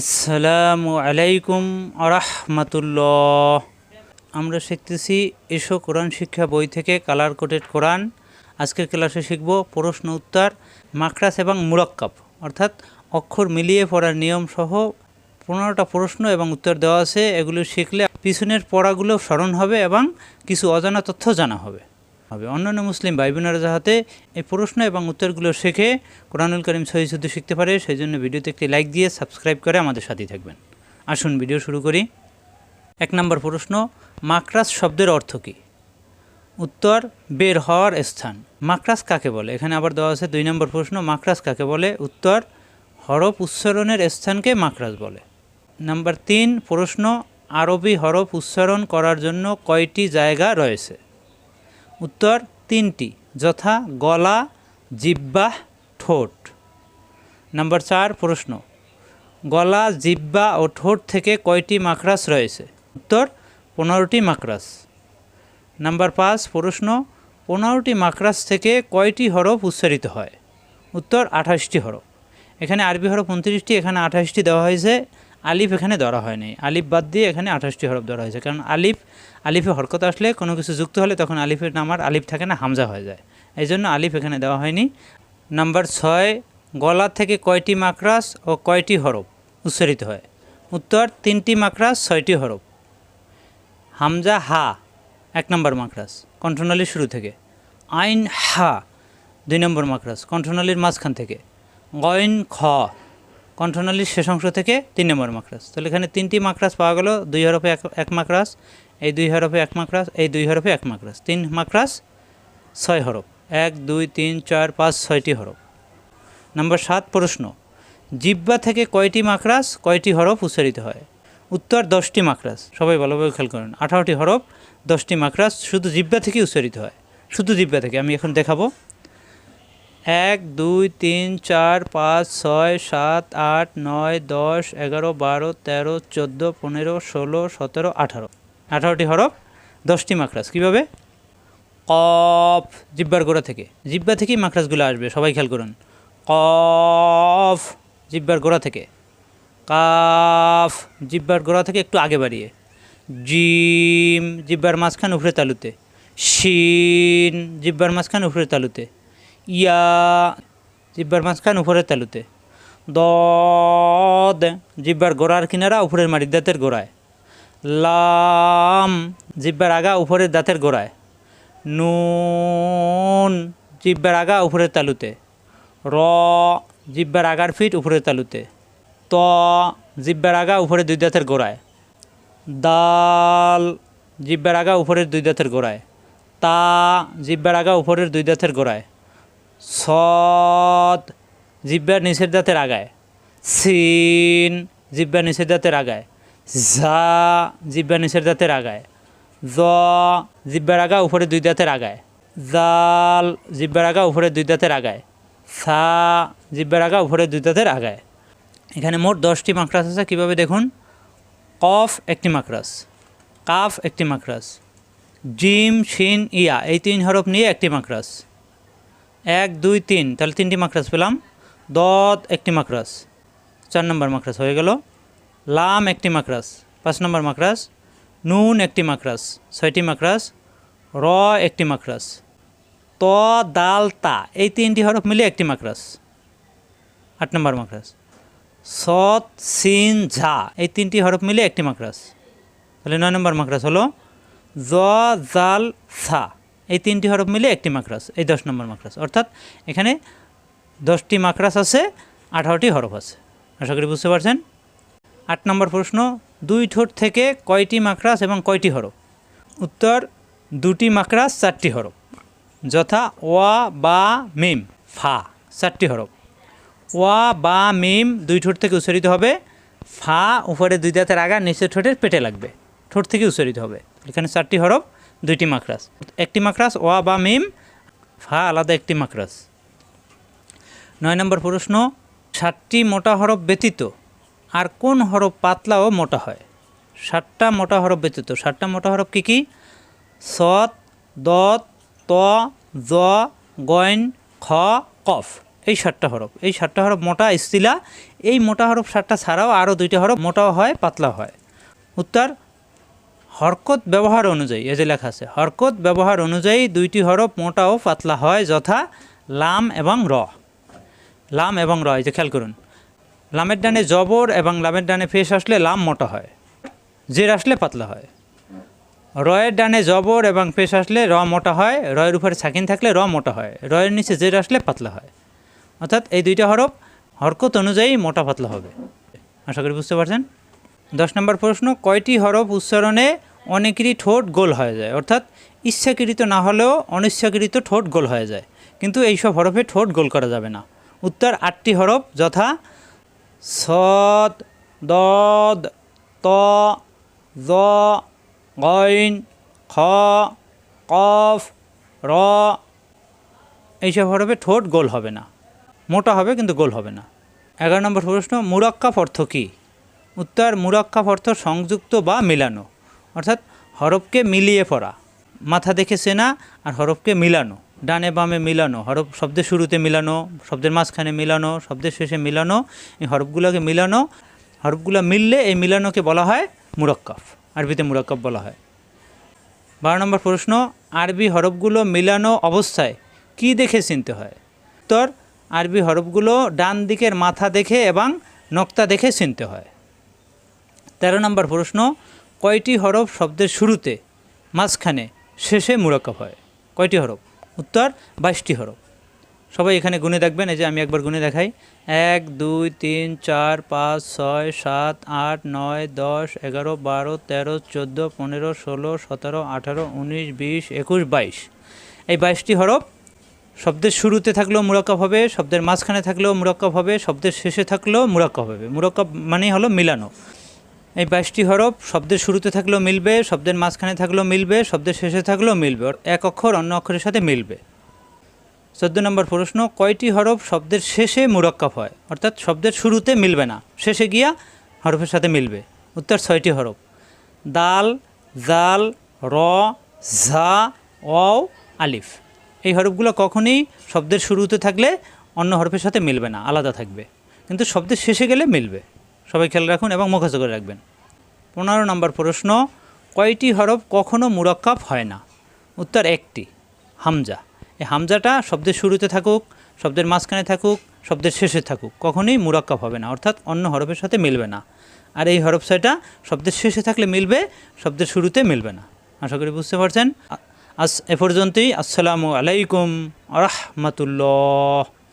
আসসালামু আলাইকুম আরহামাতুল্লাহ। আমরা শিখতেছি, এসো কোরআন শিক্ষা বই থেকে কালার কোটেড কোরআন। আজকের ক্লাসে শিখব প্রশ্ন উত্তর মাকরাস এবং মুরাক্কাব। অর্থাৎ অক্ষর মিলিয়ে পড়ার নিয়ম সহ পনেরোটা প্রশ্ন এবং উত্তর দেওয়া আছে। এগুলো শিখলে পিছনের পড়াগুলো স্মরণ হবে এবং কিছু অজানা তথ্য জানা হবে। হবে। অন্যান্য মুসলিম ভাই বোনেরা যাহাতে এই প্রশ্ন এবং উত্তরগুলো শিখে, কোরআনুল করিম সহি শুদ্ধ শিখতে পারে সেই জন্য ভিডিওতে একটি লাইক দিয়ে সাবস্ক্রাইব করে আমাদের সাথেই থাকবেন। আসুন ভিডিও শুরু করি। এক নম্বর প্রশ্ন মাকরাস শব্দের অর্থ কী? উত্তর, বের হওয়ার স্থান। মাকরাস কাকে বলে? এখানে আবার দেওয়া আছে দুই নম্বর প্রশ্ন মাকরাস কাকে বলে? উত্তর, হরফ উচ্চারণের স্থানকে মাকরাস বলে। নাম্বার তিন প্রশ্ন, আরবি হরফ উচ্চারণ করার জন্য কয়টি জায়গা রয়েছে? উত্তর তিনটি, যথা গলা জিব্বাহ ঠোঁট। নাম্বার চার, প্রশ্ন। গলা, জিব্বা ও ঠোঁট থেকে কয়টি মাকরাস রয়েছে? উত্তর, পনেরোটি মাকরাস নাম্বার পাঁচ, প্রশ্ন। পনেরোটি মাকরাস থেকে কয়টি হরফ উচ্চারিত হয়? উত্তর আঠাশটি হরফ। এখানে আরবি হরফ উনত্রিশটি, এখানে আঠাশটি দেওয়া হয়েছে। আলিফ এখানে ধরা হয়নি। আলিফ বাদ দিয়ে এখানে আঠাশটি হরফ ধরা হয়েছে। কারণ আলিফ, আলিফে হরকত আসলে কোনো কিছু যুক্ত হলে তখন আলিফের নাম আর আলিফ থাকে না, হামজা হয়ে যায়। এই জন্য আলিফ এখানে দেওয়া হয়নি। নাম্বার ছয়, গলা থেকে কয়টি মাকরাস ও কয়টি হরফ উচ্চারিত হয়? উত্তর, তিনটি মাকরাস, ছয়টি হরফ। হামজা, হা, এক নম্বর মাকরাস, কণ্ঠনালীর শুরু থেকে। আইন, হা, দুই নম্বর মাকরাস, কণ্ঠনালীর মাঝখান থেকে। গয়ন, খ কণ্ঠনালীর শেষ অংশ থেকে তিন নম্বর মাকরাস তাহলে এখানে তিনটি মাকরাস পাওয়া গেল, দুই হরফে এক এক মাকরাস এই দুই হরফে এক মাকরাস এই দুই হরফে এক মাকরাস তিন মাকরাস ছয় হরফ। এক, দুই, তিন, চার, পাঁচ, ছয়টি হরফ। নম্বর সাত, প্রশ্ন। জিব্বা থেকে কয়টি মাকরাস কয়টি হরফ উচ্চারিত হয়? উত্তর, দশটি মাকরাস সবাই ভালোভাবে খেয়াল করেন। আঠারোটি হরফ, দশটি মাকরাস শুধু জিব্বা থেকে উচ্চারিত হয়। শুধু জিব্বা থেকে, আমি এখন দেখাবো। এক, দুই, তিন, চার, পাঁচ, ছয়, সাত, আট, নয়, দশ, এগারো, বারো, তেরো, চোদ্দ, পনেরো, ষোলো, সতেরো, আঠারো। আঠারোটি হরফ, দশটি মাকরাস কীভাবে? কফ, জিব্বার গোড়া থেকে। জিব্বা থেকেই মাকরাসগুলো আসবে, সবাই খেয়াল করুন। কফ, জিব্বার গোড়া থেকে। কাফ, জিব্বার গোড়া থেকে একটু আগে বাড়িয়ে। জিম, জিব্বার মাঝখান উপরে তালুতে। শিন, জিব্বার মাঝখান উপরে তালুতে। ইয়া জিব্বার মাঝখান, উপরের তালুতে। দদ, জিব্বার গোড়ার কিনারা, উপরের মাটির দাঁতের গোড়ায়। লাম, জিব্বার আগা, উপরের দাঁতের গোড়ায়। নুন, জিব্বার আগা, উপরের তালুতে। র, জিব্বার আগার ফিট, উপরের তালুতে। ত, জিব্বার আগা, উপরের দুই দাঁতের গোড়ায়। দাল, জিব্বার আগা, উপরের দুই দাঁতের গোড়ায়। তা, জিব্বার আগা, উপরের দুই দাঁতের গোড়ায়। সদ জিব্বার নিচের দাঁতের আগায়। সিন, জিব্বার নিচের দাঁতের আগায়। ঝা জিব্বার নিচের দাঁতের আগায়। জ, জিব্বার আগা উপরে দুই দাঁতের আগায়। জাল, জিব্বার আগা উপরে দুই দাঁতের আগায়। সা, জিব্বার আগা উপরে দুই দাঁতের আগায়। এখানে মোট দশটি মাকরাস আছে, কীভাবে দেখুন? কফ একটি মাকরাস, কাফ একটি মাকরাস, জিম, শিন, ইয়া, এই তিন হরফ নিয়ে একটি মাকরাস। এক, দুই, তিন। তাহলে তিনটি মাকরাস পেলাম। দত, একটি মাকরাস চার নম্বর মাকরাস হয়ে গেল। লাম, একটি মাকরাস পাঁচ নম্বর মাকরাস নুন, একটি মাকরাস ছয়টি মাকরাস র, একটি মাকরাস ত, দাল, তা। এই তিনটি হরফ মিলে একটি মাকরাস আট নম্বর মাকরাস সৎ, সিন, ঝা। এই তিনটি হরফ মিলে একটি মাকরাস তাহলে নয় নম্বর মাকরাস হলো জ, জাল সা এই তিনটি হরফ মিলে একটি মাকরাস এই দশ নম্বর মাকরাস অর্থাৎ এখানে দশটি মাকরাস আছে, আঠারোটি হরফ আছে। আশা করি বুঝতে পারছেন? আট নম্বর প্রশ্ন, দুই ঠোঁট থেকে কয়টি মাকরাস এবং কয়টি হরফ? উত্তর, দুটি মাকরাস চারটি হরফ। যথা ওয়া, বা, মিম, ফা, চারটি হরফ। ওয়া, বা, মিম দুই ঠোঁট থেকে উচ্চারিত হবে। ফা, উপরে দুই দাঁতের আগা, নিচের ঠোঁটের পেটে লাগবে। ঠোঁট থেকে উচ্চারিত হবে। এখানে চারটি হরফ। দুইটি মাকরাস একটি মাকরাস ওয়া বা মিম, ফা আলাদা একটি মাকরাস নয় নম্বর প্রশ্ন ষাটটি মোটা হরফ ব্যতীত আর কোন হরফ পাতলা ও মোটা হয়? ষাটটা মোটা হরফ ব্যতীত। ষাটটা মোটা হরফ কী কী? সৎ দত ত, জ গইন খ, কফ। এই সাতটা হরফ। এই সাতটা হরফ মোটা, ইস্তিলা। এই মোটা হরফ সাতটা ছাড়াও আরও দুইটা হরফ মোটাও হয় পাতলা হয়। উত্তর হরকত ব্যবহার অনুযায়ী, এই যে লেখা আছে, হরকত ব্যবহার অনুযায়ী দুইটি হরফ মোটা ও পাতলা হয়, যথা লাম এবং র। লাম এবং র, এই যে খেয়াল করুন। লামের ডানে জবর এবং লামের ডানে ফেস আসলে লাম মোটা হয়। জের আসলে পাতলা হয়। রয়ের ডানে জবর এবং পেশ আসলে র মোটা হয়, রয়ের উপরে সাকিন থাকলে র মোটা হয়, রয়ের নিচে জের আসলে পাতলা হয়। অর্থাৎ এই দুইটা হরফ হরকত অনুযায়ী মোটা পাতলা হবে। আশা করি বুঝতে পারছেন? দশ নম্বর প্রশ্ন, কয়টি হরফ উচ্চারণে অনেকেরই ঠোঁট গোল হয়ে যায়? অর্থাৎ ইচ্ছাকৃত না হলেও অনিচ্ছাকৃত ঠোঁট গোল হয়ে যায়। কিন্তু এইসব হরফে ঠোঁট গোল করা যাবে না। উত্তর, আটটি হরফ যথা সদ দদ, ত, জ, গইন, খ, কফ, র এইসব হরফে ঠোঁট গোল হবে না। মোটা হবে কিন্তু গোল হবে না। এগারো নম্বর প্রশ্ন মুরাক্কাফ অর্থ কী? উত্তর মুরাক্কাফ অর্থ সংযুক্ত বা মিলানো। অর্থাৎ হরফকে মিলিয়ে পড়া। মাথা দেখে চেনা আর হরফকে মিলানো। ডানে বামে মিলানো। হরফ শব্দের শুরুতে মিলানো, শব্দের মাঝখানে মিলানো, শব্দের শেষে মিলানো, এই হরফগুলোকে মিলানো। হরফগুলো মিললে এই মিলানোকে বলা হয় মুরাক্কাফ। আরবিতে মুরাক্কাফ বলা হয়। বারো নম্বর প্রশ্ন, আরবি হরফগুলো মিলানো অবস্থায় কি দেখে চিনতে হয়? উত্তর, আরবি হরফগুলো ডান দিকের মাথা দেখে এবং নক্তা দেখে চিনতে হয়। তেরো নম্বর প্রশ্ন, কয়টি হরফ শব্দের শুরুতে মাঝখানে, শেষে মুরাক্কাব হয়? কয়টি হরফ? উত্তর, বাইশটি হরফ। সবাই এখানে গুনে দেখবেন, এই যে আমি একবার গুনে দেখাই। এক, দুই, তিন, চার, পাঁচ, ছয়, সাত, আট, নয়, দশ, এগারো, বারো, তেরো, চোদ্দ, পনেরো, ষোলো, সতেরো, আঠারো, উনিশ, বিশ, একুশ, বাইশ। এই বাইশটি হরফ শব্দের শুরুতে থাকলেও মুরাক্কাব হবে, শব্দের মাঝখানে থাকলেও মুরাক্কাব হবে, শব্দের শেষে থাকলেও মুরাক্কাব হবে। মুরাক্কাব মানেই হলো মিলানো। এই বাইশটি হরফ শব্দের শুরুতে থাকলেও মিলবে, শব্দের মাঝখানে থাকলেও মিলবে, শব্দের শেষে থাকলেও মিলবে। এক অক্ষর, অন্য অক্ষরের সাথে মিলবে। চোদ্দ নম্বর প্রশ্ন, কয়টি হরফ শব্দের শেষে মুরাক্কাব হয়? অর্থাৎ শব্দের শুরুতে মিলবে না, শেষে গিয়া হরফের সাথে মিলবে। উত্তর ছয়টি হরফ। দাল, জাল, র, ঝা অ আলিফ। এই হরফগুলো কখনই শব্দের শুরুতে থাকলে অন্য হরফের সাথে মিলবে না, আলাদা থাকবে। কিন্তু শব্দের শেষে গেলে মিলবে। সবাই খেয়াল রাখুন এবং মুখস্থ করে রাখবেন। পনেরো নম্বর প্রশ্ন, কয়টি হরফ কখনও মুরাক্কাব হয় না? উত্তর একটি, হামজা। এই হামজাটা শব্দের শুরুতে থাকুক, শব্দের মাঝখানে থাকুক, শব্দের শেষে থাকুক, কখনোই মুরাক্কাব হবে না, অর্থাৎ অন্য হরফের সাথে মিলবে না। আর এই হরফ শব্দের শেষে থাকলে মিলবে, শব্দের শুরুতে মিলবে না। আশা করি বুঝতে পারছেন? আস এ পর্যন্তই। আসসালামু আলাইকুম রহমতুল্লাহ।